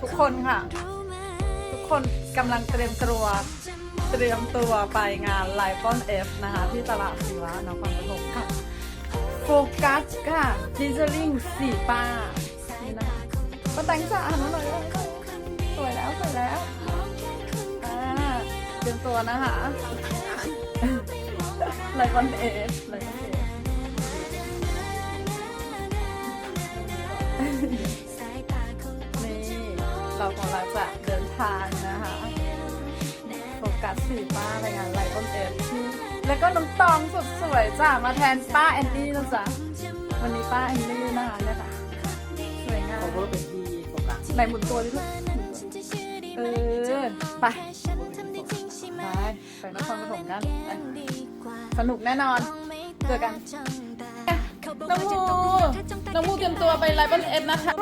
ทุกคนค่ะ ทุกคนกำลังเตรียมตัวเตรียมตัวไปงานไลฟ์อนเอฟนะคะ ที่ตลาดศิวะนครปฐมค่ะ โฟกัสค่ะดิจิลิงสีป้านี่นะคะป้าแตงจ๋าหันมาหน่อยเลยสวยแล้วสวยแล้วอ่าเตรียมตัวนะคะไลฟ์อนเอฟไลฟ์อนเอฟ เรากำลังจะเดินทางนะคะโฟกัสสีป้าในงานไลฟ์บนเอฟที่แล้วก็น้ำตองสุดสวยจ้ะมาแทนป้าแอนดี้นะจ๊ะวันนี้ป้าแอนดี้นะคะเนี่ยค่ะสวยงามเขาก็เป็นที่โฟกัสไหนหมุนตัวดิลูกเออไปไปไปนครปฐมกันไปสนุกแน่นอนเจอกันน้องมูน้องมูเตรียมตัวไปไลฟ์บนเอฟนะคะ